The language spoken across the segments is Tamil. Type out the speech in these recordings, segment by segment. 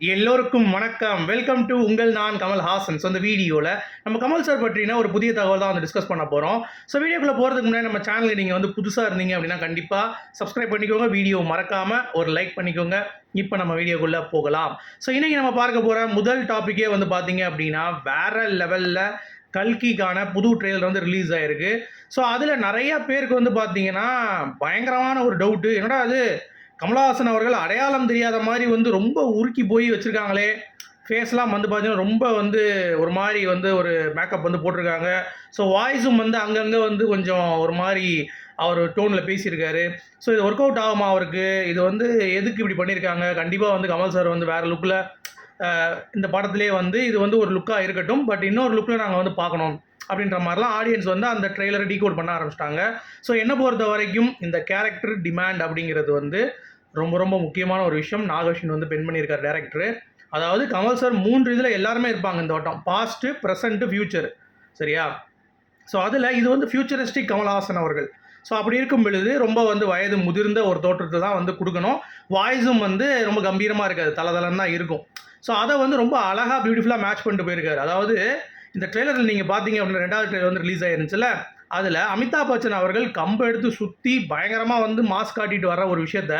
எல்லோருக்கும் வணக்கம். வெல்கம் டு உங்கள் நான் கமல் ஹாசன் ஸோ இந்த வீடியோவில் நம்ம கமல் சார் பற்றின ஒரு புதிய தகவல் தான் வந்து டிஸ்கஸ் பண்ண போகிறோம் ஸோ வீடியோக்குள்ளே போகிறதுக்கு முன்னாடி நம்ம சேனலுக்கு நீங்கள் வந்து புதுசாக இருந்தீங்க அப்படின்னா கண்டிப்பாக சப்ஸ்கிரைப் பண்ணிக்கோங்க. வீடியோ மறக்காமல் ஒரு லைக் பண்ணிக்கோங்க. இப்போ நம்ம வீடியோக்குள்ளே போகலாம். ஸோ இன்றைக்கி நம்ம பார்க்க போகிற முதல் டாப்பிக்கே வந்து பார்த்தீங்க அப்படின்னா வேறு லெவலில் கல்கிக்கான புது ட்ரெயிலர் வந்து ரிலீஸ் ஆகிருக்கு ஸோ அதில் நிறையா பேருக்கு வந்து பார்த்தீங்கன்னா பயங்கரமான ஒரு டவுட்டு என்னடா அது கமலஹாசன் அவர்கள் அடையாளம் தெரியாத மாதிரி வந்து ரொம்ப உருக்கி போய் வச்சுருக்காங்களே. ஃபேஸ்லாம் வந்து பார்த்தீங்கன்னா ரொம்ப வந்து ஒரு மாதிரி வந்து ஒரு மேக்கப் வந்து போட்டிருக்காங்க. ஸோ வாய்ஸும் வந்து அங்கங்கே வந்து கொஞ்சம் ஒரு மாதிரி அவர் டோனில் பேசியிருக்காரு. ஸோ இது ஒர்க் அவுட் ஆகுமா அவருக்கு? இது வந்து எதுக்கு இப்படி பண்ணியிருக்காங்க? கண்டிப்பாக வந்து கமல் சார் வந்து வேறு லுக்கில் இந்த படத்திலே வந்து இது வந்து ஒரு லுக்காக இருக்கட்டும். பட் இன்னொரு லுக்கில் நாங்கள் வந்து பார்க்கணும் அப்படின்ற மாதிரிலாம் ஆடியன்ஸ் வந்து அந்த ட்ரெய்லரை டீகோட் பண்ண ஆரம்பிச்சிட்டாங்க. ஸோ என்ன பொறுத்த வரைக்கும் இந்த கேரக்டர் டிமாண்ட் அப்படிங்கிறது வந்து ரொம்ப ரொம்ப முக்கியமான ஒரு விஷயம். நாகர்ஷின் வந்து பெண் பண்ணியிருக்கார் டேரக்டரு அதாவது கமல் சார் மூன்று இதில் எல்லாருமே இருப்பாங்க இந்த வட்டம். பாஸ்ட்டு ப்ரெசண்ட்டு ஃப்யூச்சர் சரியா? ஸோ அதில் இது வந்து ஃப்யூச்சரிஸ்டிக் கமல்ஹாசன் அவர்கள். ஸோ அப்படி இருக்கும் பொழுது ரொம்ப வந்து வயது முதிர்ந்த ஒரு தோற்றத்தை தான் வந்து கொடுக்கணும். வாய்ஸும் வந்து ரொம்ப கம்பீரமாக இருக்காது. தலதலன்னு தான் இருக்கும். ஸோ அதை வந்து ரொம்ப அழகாக பியூட்டிஃபுல்லாக மேட்ச் பண்ணிட்டு போயிருக்காரு. அதாவது இந்த ட்ரெய்லரில் நீங்கள் பார்த்தீங்க அப்படின்னா ரெண்டாவது ட்ரெய்லர் வந்து ரிலீஸ் ஆயிருந்துச்சுல அதில் அமிதாப் பச்சன் அவர்கள் கம்பை எடுத்து சுற்றி பயங்கரமாக வந்து மாஸ்க் காட்டிட்டு வர ஒரு விஷயத்த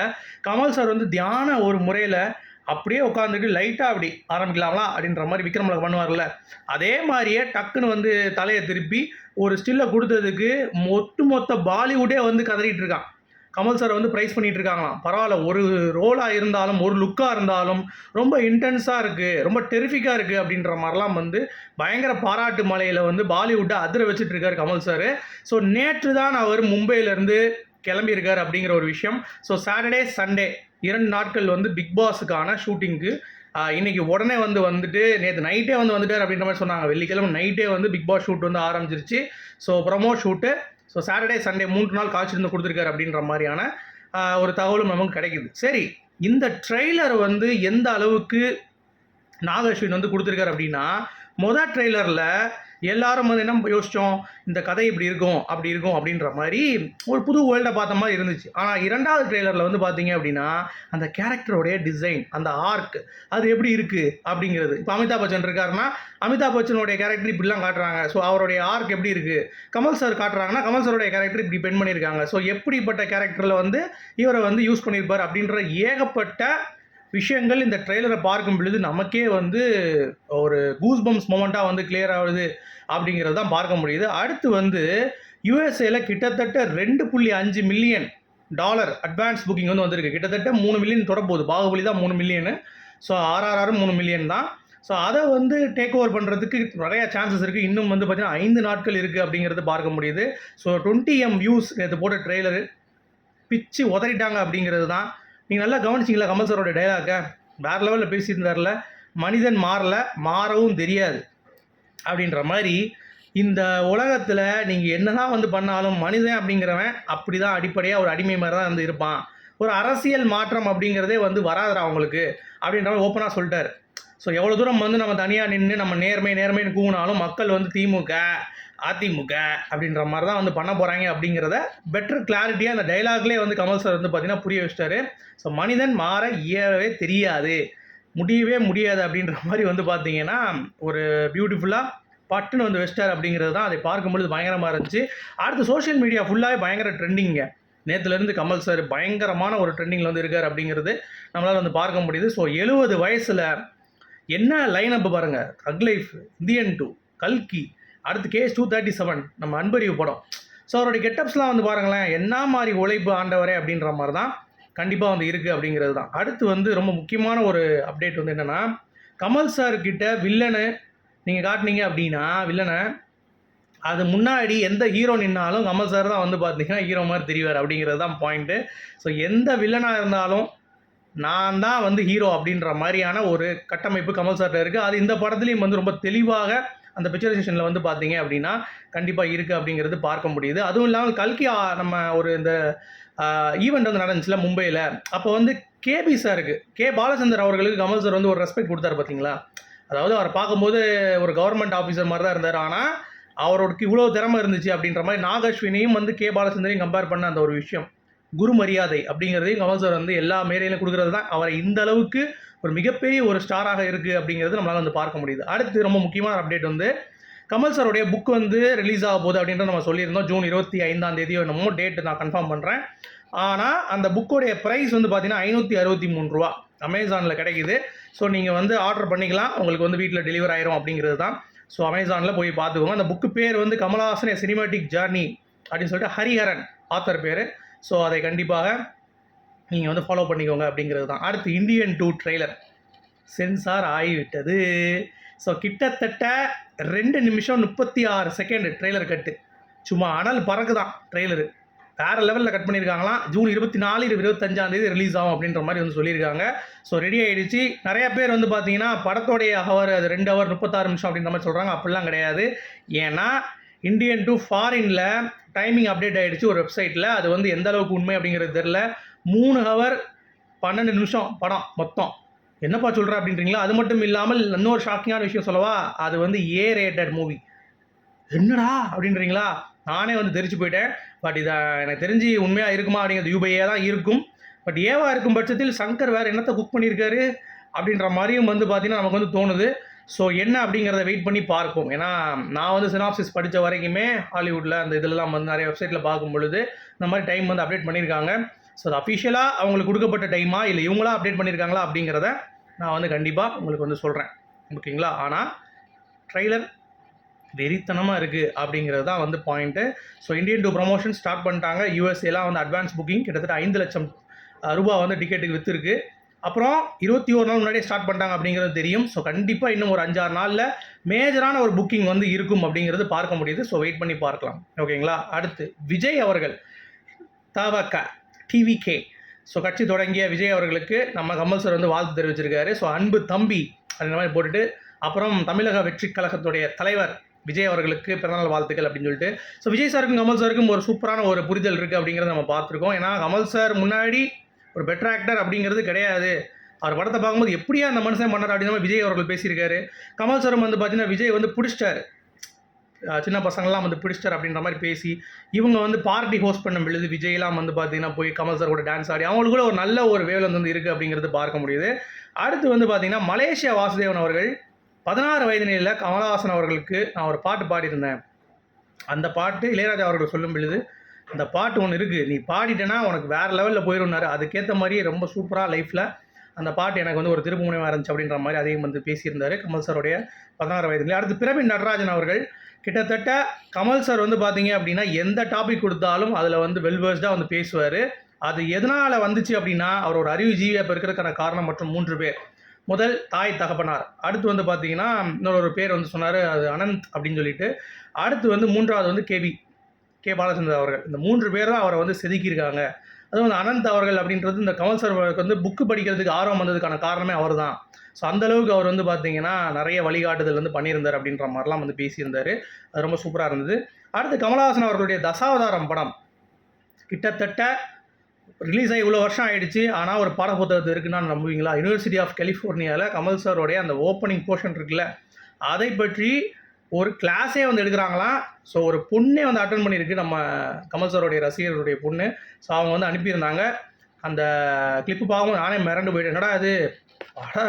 கமல் சார் வந்து தியான ஒரு முறையில் அப்படியே உட்காந்துட்டு லைட்டாக அப்படி ஆரம்பிக்கலாங்களா அப்படின்ற மாதிரி விக்ரமில் பண்ணுவார்ல. அதே மாதிரியே டக்குன்னு வந்து தலையை திருப்பி ஒரு ஸ்டில்லை கொடுத்ததுக்கு மொத்த மொத்த பாலிவுட்டே வந்து கதறிட்டு இருக்கான். கமல் சார் வந்து ப்ரைஸ் பண்ணிட்டு இருக்காங்களாம். பரவாயில்ல ஒரு ரோலாக இருந்தாலும் ஒரு லுக்காக இருந்தாலும் ரொம்ப இன்டென்ஸாக இருக்குது ரொம்ப டெரிஃபிக்காக இருக்குது அப்படின்ற மாதிரிலாம் வந்து பயங்கர பாராட்டு மலையில் வந்து பாலிவுட்டை அதிர வச்சுட்டு இருக்காரு கமல் சார் ஸோ நேற்று தான் அவர் மும்பையிலேருந்து கிளம்பியிருக்கார் அப்படிங்கிற ஒரு விஷயம். ஸோ சாட்டர்டே சண்டே இரண்டு நாட்கள் வந்து பிக் பாஸுக்கான ஷூட்டிங்க்கு இன்னைக்கு உடனே வந்து வந்துட்டு நேற்று நைட்டே வந்து வந்துட்டார் அப்படின்ற மாதிரி சொன்னாங்க. வெள்ளிக்கிழமை நைட்டே வந்து பிக் பாஸ் ஷூட் வந்து ஆரம்பிச்சிருச்சு. So promo shoot so Saturday Sunday மூன்று நாள் காய்ச்சிருந்து கொடுத்துருக்காரு அப்படின்ற மாதிரியான ஒரு தகவலும் நமக்கு கிடைக்குது. சரி இந்த ட்ரெய்லர் வந்து எந்த அளவுக்கு நாகஸ்வின் வந்து கொடுத்துருக்காரு அப்படின்னா மொதல் ட்ரெய்லரில் எல்லாரும் வந்து என்ன யோசித்தோம் இந்த கதை இப்படி இருக்கும் அப்படி இருக்கும் அப்படின்ற மாதிரி ஒரு புது வேர்ல்டை பார்த்த மாதிரி இருந்துச்சு. ஆனால் இரண்டாவது ட்ரெய்லரில் வந்து பார்த்தீங்க அப்படின்னா அந்த கேரக்டருடைய டிசைன் அந்த ஆர்க் அது எப்படி இருக்குது அப்படிங்கிறது. இப்போ அமிதாப் பச்சன் இருக்காருன்னா அமிதாப் பச்சனுடைய கேரக்டர் இப்படிலாம் காட்டுறாங்க. ஸோ அவருடைய ஆர்க் எப்படி இருக்குது கமல் சார் காட்டுறாங்கன்னா கமல் சாருடைய கேரக்டர் இப்படி பெண் பண்ணியிருக்காங்க. ஸோ எப்படிப்பட்ட கேரக்டரில் வந்து இவரை வந்து யூஸ் பண்ணியிருப்பார் அப்படின்ற ஏகப்பட்ட விஷயங்கள் இந்த ட்ரெய்லரை பார்க்கும் பொழுது நமக்கே வந்து ஒரு கூஸ்பம்ஸ் மூமெண்ட்டாக மொமெண்ட்டாக வந்து கிளியர் ஆகுது அப்படிங்கிறது தான் பார்க்க முடியுது. அடுத்து வந்து யூஎஸ்ஏல கிட்டத்தட்ட ரெண்டு புள்ளி அஞ்சு மில்லியன் டாலர் அட்வான்ஸ் புக்கிங் வந்து வந்திருக்கு. கிட்டத்தட்ட மூணு மில்லியன் தொடப்போகுது. பாகுபலி தான் மூணு மில்லியனு ஸோ ஆர்ஆர்ஆர் மூணு மில்லியன் தான். ஸோ அதை வந்து டேக் ஓவர் பண்ணுறதுக்கு நிறையா சான்சஸ் இருக்குது இன்னும் வந்து பார்த்திங்கன்னா ஐந்து நாட்கள் இருக்குது அப்படிங்கிறது பார்க்க முடியுது. ஸோ டுவெண்ட்டி எம் வியூஸ் இது போட்ட ட்ரெய்லரு பிச்சு உதறிட்டாங்க அப்படிங்கிறது தான். நீங்கள் நல்லா கவனிச்சிங்களா கமல் சாரோட டைலாக்கை வேறு லெவலில் பேசியிருந்தார்ல மனிதன் மாறல மாறவும் தெரியாது. அப்படின்ற மாதிரி இந்த உலகத்தில் நீங்கள் என்னதான் வந்து பண்ணாலும் மனிதன் அப்படிங்கிறவன் அப்படி தான் அடிப்படையாக ஒரு அடிமை மாதிரி தான் வந்து இருப்பான். ஒரு அரசியல் மாற்றம் அப்படிங்கிறதே வந்து வராதுடா அவங்களுக்கு அப்படின்ற மாதிரி ஓப்பனாக சொல்லிட்டார். ஸோ எவ்வளோ தூரம் வந்து நம்ம தனியாக நின்று நம்ம நேர்மை நேர்மைன்னு கூவினாலும் மக்கள் வந்து திமுக அதிமுக அப்படின்ற மாதிரி தான் வந்து பண்ண போகிறாங்க அப்படிங்கிறத பெட்டர் கிளாரிட்டியாக அந்த டைலாக்லேயே வந்து கமல் சார் வந்து பார்த்தீங்கன்னா புரிய வச்சிட்டாரு. ஸோ மனிதன் மாற இயலவே தெரியாது. முடியவே முடியாது அப்படின்ற மாதிரி வந்து பார்த்தீங்கன்னா ஒரு பியூட்டிஃபுல்லாக பட்டுன்னு வந்து வச்சிட்டார் அப்படிங்கிறது தான் அதை பார்க்கும்பொழுது பயங்கரமாக இருந்துச்சு. அடுத்து சோஷியல் மீடியா ஃபுல்லாகவே பயங்கர ட்ரெண்டிங்க நேற்றுலேருந்து கமல் சார் பயங்கரமான ஒரு ட்ரெண்டிங்கில் வந்து இருக்கார் அப்படிங்கிறது நம்மளால் வந்து பார்க்க முடியுது. ஸோ எழுபது வயசில் என்ன லைன் அப் பாருங்கள் தக் லைஃப் இந்தியன் டூ கல்கி அடுத்து கேஸ் டூ தேர்ட்டி செவன் நம்ம அன்பறிவு படம். ஸோ அவருடைய கெட்டப்ஸ்லாம் வந்து பாருங்களேன் என்ன மாதிரி உழைப்பு ஆண்டவரே அப்படின்ற மாதிரி தான் கண்டிப்பாக வந்து இருக்குது அப்படிங்கிறது தான். அடுத்து வந்து ரொம்ப முக்கியமான ஒரு அப்டேட் வந்து என்னென்னா கமல் சார் கிட்ட வில்லனு நீங்கள் காட்டுனீங்க அப்படின்னா வில்லனை அது முன்னாடி எந்த ஹீரோ நின்னாலும் கமல் சார் தான் வந்து பார்த்தீங்கன்னா ஹீரோ மாதிரி தெரிவார் அப்படிங்கிறது தான் பாயிண்ட்டு ஸோ எந்த வில்லனாக இருந்தாலும் நான் தான் வந்து ஹீரோ அப்படின்ற மாதிரியான ஒரு கட்டமைப்பு கமல் சார்ட்ட இருக்குது அது இந்த படத்துலையும் வந்து ரொம்ப தெளிவாக அந்த பிக்சரைசேஷனில் வந்து பார்த்தீங்க அப்படின்னா கண்டிப்பாக இருக்குது அப்படிங்கிறது பார்க்க முடியுது. அதுவும் இல்லாமல் கல்கி நம்ம ஒரு இந்த ஈவெண்ட் வந்து நடந்துச்சுல மும்பையில். அப்போ வந்து கேபி சாருக்கு கே பாலச்சந்தர் அவர்களுக்கு கமல் சார் வந்து ஒரு ரெஸ்பெக்ட் கொடுத்தாரு பார்த்தீங்களா? அதாவது அவரை பார்க்கும்போது ஒரு கவர்மெண்ட் ஆஃபீஸர் மாதிரி தான் இருந்தார். ஆனால் அவரோடக்கு இவ்வளோ திறமை இருந்துச்சு அப்படின்ற மாதிரி நாகஸ்வினியும் வந்து கே பாலச்சந்தரையும் கம்பேர் பண்ண அந்த ஒரு விஷயம். குரு மரியாதை அப்படிங்கிறதையும் கமல் சார் வந்து எல்லா மேடையிலும் கொடுக்குறது தான். அவரை இந்த அளவுக்கு ஒரு மிகப்பெரிய ஒரு ஸ்டாராக இருக்குது அப்படிங்கிறது நம்மளால் வந்து பார்க்க முடியுது. அடுத்து ரொம்ப முக்கியமான அப்டேட் வந்து கமல் சாருடைய புக் வந்து ரிலீஸ் ஆக போகுது அப்படின்றத நம்ம சொல்லியிருந்தோம். ஜூன் இருபத்தி ஐந்தாம் தேதி என்னமோ டேட் நான் கன்ஃபார்ம் பண்ணுறேன் ஆனால் அந்த புக்கோடைய ப்ரைஸ் வந்து பார்த்தீங்கன்னா ஐநூற்றி அறுபத்தி மூணு ரூபா. அமேசானில் கிடைக்குது. ஸோ நீங்கள் வந்து ஆர்டர் பண்ணிக்கலாம். உங்களுக்கு வந்து வீட்டில் டெலிவர் ஆயிரும் அப்படிங்கிறது தான். ஸோ அமேசானில் போய் பார்த்துக்கோங்க. அந்த புக்கு பேர் வந்து கமலஹாசன் சினிமேட்டிக் ஜர்னி அப்படின்னு சொல்லிட்டு ஹரிஹரன் ஆத்தர் பேர். ஸோ அதை கண்டிப்பாக நீங்கள் வந்து ஃபாலோ பண்ணிக்கோங்க அப்படிங்கிறது தான் அடுத்து இந்தியன் டூ ட்ரெய்லர் சென்சார் ஆகிவிட்டது. ஸோ கிட்டத்தட்ட ரெண்டு நிமிஷம் முப்பத்தி ஆறு செகண்ட் ட்ரெய்லர் கட்டு சும்மா அனல் பறக்கு தான் ட்ரெய்லரு வேறு லெவலில் கட் பண்ணியிருக்காங்களாம் ஜூன் இருபத்தி நாலு இருபத்தஞ்சாம் இருபத்தஞ்சாந்தேதி ரிலீஸ் ஆகும் அப்படின்ற மாதிரி வந்து சொல்லியிருக்காங்க. ஸோ ரெடி ஆகிடுச்சு நிறைய பேர் வந்து பார்த்தீங்கன்னா படத்தோடைய ஹவர் அது ரெண்டு ஹவர் முப்பத்தாறு நிமிஷம் அப்படின்ற மாதிரி சொல்கிறாங்க அப்படிலாம் கிடையாது. ஏன்னா இந்தியன் டு ஃபாரினில் டைமிங் அப்டேட் ஆகிடுச்சு ஒரு வெப்சைட்டில் அது வந்து எந்த அளவுக்கு உண்மை அப்படிங்கிறது தெரில மூணு ஹவர் பன்னெண்டு நிமிஷம் படம் மொத்தம். என்னப்பா சொல்கிற அப்படின்றீங்களா? அது மட்டும் இல்லாமல் இன்னொரு ஷாக்கிங்கான விஷயம் சொல்லவா? அது வந்து ஏ ரேட்டட் மூவி என்னடா அப்படின்றீங்களா? நானே வந்து தெரிச்சு போயிட்டேன். பட் இதை எனக்கு தெரிஞ்சு உண்மையாக இருக்குமா அப்படிங்கிறது யூபையே தான் இருக்கும். பட் ஏவா இருக்கும் பட்சத்தில் சங்கர் வேறு என்னத்தை குக் பண்ணியிருக்காரு அப்படின்ற மாதிரியும் வந்து பார்த்தீங்கன்னா நமக்கு வந்து தோணுது. ஸோ என்ன அப்படிங்கிறத வெயிட் பண்ணி பார்ப்போம். ஏன்னா நான் வந்து சினாப்சிஸ் படித்த வரைக்குமே ஹாலிவுட்டில் அந்த இதெல்லாம் வந்து நிறைய வெப்சைட்டில் பார்க்கும் பொழுது இந்த மாதிரி டைம் வந்து அப்டேட் பண்ணியிருக்காங்க. ஸோ அது அஃபிஷியலாக அவங்களுக்கு கொடுக்கப்பட்ட டைமா இல்லை இவங்களா அப்டேட் பண்ணியிருக்காங்களா அப்படிங்கிறத நான் வந்து கண்டிப்பாக உங்களுக்கு வந்து சொல்கிறேன் ஓகேங்களா? ஆனால் ட்ரைலர் வெறித்தனமாக இருக்குது அப்படிங்கிறது தான் வந்து point so Indian two promotion start பண்ணிட்டாங்க. யூஎஸ்ஏலாம் வந்து அட்வான்ஸ் புக்கிங் கிட்டத்தட்ட ஐந்து லட்சம் ரூபா வந்து டிக்கெட்டுக்கு விற்றுருக்கு அப்புறம் இருபத்தி ஒரு நாள் முன்னாடியே ஸ்டார்ட் பண்ணிட்டாங்க அப்படிங்கிறது தெரியும். ஸோ கண்டிப்பாக இன்னும் ஒரு அஞ்சாறு நாளில் மேஜரான ஒரு புக்கிங் வந்து இருக்கும் அப்படிங்கிறது பார்க்க முடியுது. ஸோ வெயிட் பண்ணி பார்க்கலாம். ஓகேங்களா அடுத்து விஜய் அவர்கள் தவக டிவிகே ஸோ கட்சி தொடங்கிய விஜய் அவர்களுக்கு நம்ம கமல் சார் வந்து வாழ்த்து தெரிவிச்சிருக்காரு. ஸோ அன்பு தம்பி அந்த மாதிரி போட்டுட்டு அப்புறம் தமிழக வெற்றி கழகத்துடைய தலைவர் விஜய் அவர்களுக்கு பிறந்தநாள் வாழ்த்துக்கள் அப்படின்னு சொல்லிட்டு. ஸோ விஜய் சாருக்கும் கமல் சாருக்கும் ஒரு சூப்பரான ஒரு புரிதல் இருக்குது அப்படிங்கிறத நம்ம பார்த்துருக்கோம். ஏன்னா கமல் சார் முன்னாடி ஒரு பெட்டர் ஆக்டர் அப்படிங்கிறது கிடையாது. அவர் படத்தை பார்க்கும்போது எப்படியா அந்த மனுஷன் பண்ணார் அப்படின்னு விஜய் அவர்கள் பேசியிருக்காரு. கமல் சாரும் வந்து பார்த்தீங்கன்னா விஜய் வந்து பிடிச்சிட்டாரு. சின்ன பசங்கள்லாம் வந்து பிடிச்சிட்டார் அப்படின்ற மாதிரி பேசி இவங்க வந்து பார்ட்டி ஹோஸ்ட் பண்ணும் பொழுது விஜய்லாம் வந்து பார்த்தீங்கன்னா போய் கமல் சார் கூட டான்ஸ் ஆடி அவங்களுக்குள்ள ஒரு நல்ல ஒரு வேவல் வந்து இருக்குது அப்படிங்கிறது பார்க்க முடியுது. அடுத்து வந்து பார்த்தீங்கன்னா மலேசியா வாசுதேவன் அவர்கள் பதினாறு வயது நிலையில் கமலஹாசன் அவர்களுக்கு நான் ஒரு பாட்டு பாடியிருந்தேன். அந்த பாட்டு இளையராஜா அவர்கள் சொல்லும் பொழுது அந்த பாட்டு ஒன்று இருக்குது நீ பாடிட்டேன்னா உனக்கு வேறு லெவலில் போயிடும்னாரு அதுக்கேற்ற மாதிரியே ரொம்ப சூப்பராக லைஃப்பில் அந்த பாட்டு எனக்கு வந்து ஒரு திருப்பு முனைவாக இருந்துச்சு அப்படின்ற மாதிரி அதையும் வந்து பேசியிருந்தார். கமல் சாருடைய பதினாறு வயதுலேயே அடுத்து பிரவீன் நடராஜன் அவர்கள். கிட்டத்தட்ட கமல் சார் வந்து பார்த்தீங்க அப்படின்னா எந்த டாபிக் கொடுத்தாலும் அதில் வந்து வெல்வர்ஸ்டாக வந்து பேசுவார். அது எதனால் வந்துச்சு அப்படின்னா அவர் ஒரு அறிவு ஜீவியாக இப்போ இருக்கிறதுக்கான காரணம் மற்றும் மூன்று பேர். முதல் தாய் தகப்பனார். அடுத்து வந்து பார்த்தீங்கன்னா இன்னொரு பேர் வந்து சொன்னார். அது அனந்த் அப்படின்னு சொல்லிட்டு. அடுத்து வந்து மூன்றாவது வந்து கேவி கே. பாலச்சந்தர் அவர்கள். இந்த மூன்று பேர் தான் அவரை வந்து செதுக்கியிருக்காங்க. அதுவும் வந்து அனந்த் அவர்கள் அப்படின்றது இந்த கமல் சார் அவருக்கு வந்து புக்கு படிக்கிறதுக்கு ஆர்வம் வந்ததுக்கான காரணமே அவர் தான் ஸோ அந்தளவுக்கு அவர் வந்து பார்த்தீங்கன்னா நிறைய வழிகாட்டுதல் வந்து பண்ணியிருந்தார் அப்படின்ற மாதிரிலாம் வந்து பேசியிருந்தார். அது ரொம்ப சூப்பராக இருந்தது. அடுத்து கமலஹாசன் அவர்களுடைய தசாவதாரம் படம். கிட்டத்தட்ட ரிலீஸ் ஆகி இவ்வளோ வருஷம் ஆயிடுச்சு. ஆனால் ஒரு பாட புத்தகத்து இருக்குன்னு நம்புவீங்களா? யூனிவர்சிட்டி ஆஃப் கலிஃபோர்னியாவில் கமல் சாரோடைய அந்த ஓப்பனிங் போர்ஷன் இருக்குல்ல அதை பற்றி ஒரு கிளாஸே வந்து எடுக்கிறாங்களாம் ஸோ ஒரு பொண்ணே வந்து அட்டன் பண்ணியிருக்கு. நம்ம கமல் சாருடைய ரசிகர்களுடைய பொண்ணு. ஸோ அவங்க வந்து அனுப்பியிருந்தாங்க. அந்த கிளிப்பு பார்க்கும்போது நானே மிரண்டு போயிட்டேன். என்னடா அது பட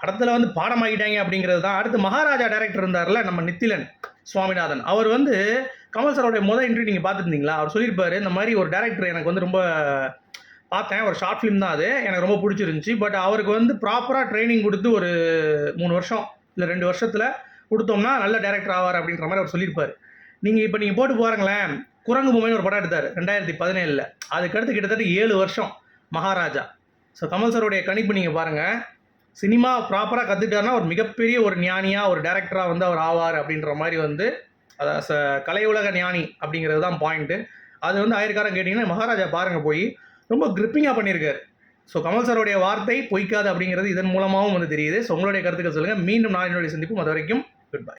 படத்தில் வந்து பாடமாக்கிட்டாங்க அப்படிங்கிறது தான். அடுத்து மகாராஜா டைரக்டர் இருந்தார்ல நம்ம நித்திலன் சுவாமிநாதன். அவர் வந்து கமல் சாரோடைய முதல் இன்டர்வியூ நீங்கள் பார்த்துருந்தீங்களா? அவர் சொல்லியிருப்பாரு இந்த மாதிரி ஒரு டேரக்டர் எனக்கு வந்து ரொம்ப பார்த்தேன். ஒரு ஷார்ட் ஃபிலிம் தான் அது. எனக்கு ரொம்ப பிடிச்சிருந்துச்சி. பட் அவருக்கு வந்து ப்ராப்பராக ட்ரைனிங் கொடுத்து ஒரு மூணு வருஷம் இல்லை ரெண்டு வருஷத்தில் கொடுத்தோம்னா நல்ல டேரக்டர் ஆவார் அப்படின்ற மாதிரி அவர் சொல்லியிருப்பார். நீங்கள் இப்போ நீங்கள் போட்டு பாருங்களேன் குரங்கு பொம்மைன்னு ஒரு படம் எடுத்தார் ரெண்டாயிரத்தி பதினேழில். அதுக்கடுத்து கிட்டத்தட்ட ஏழு வருஷம் மகாராஜா. ஸோ கமல் சாரோடைய கணிப்பு நீங்கள் பாருங்கள் சினிமா ப்ராப்பராக கற்றுக்கிட்டாருன்னா ஒரு மிகப்பெரிய ஒரு ஞானியாக ஒரு டேரக்டராக வந்து அவர் ஆவார் அப்படின்ற மாதிரி வந்து அதாவது ச கலை உலக ஞானி அப்படிங்கிறது தான் பாயிண்ட்டு அது வந்து ஆயிரக்காரன் கேட்டிங்கன்னா மகாராஜா பாருங்கள் போய் ரொம்ப கிரிப்பிங்காக பண்ணியிருக்காரு. ஸோ கமல் சாரோடைய வார்த்தை பொய்க்காது அப்படிங்கிறது இதன் மூலமாகவும் வந்து தெரியுது. ஸோ உங்களுடைய கருத்துக்கள் சொல்லுங்கள் மீண்டும் நாளினுடைய சந்திப்பும் அது வரைக்கும் குட் பை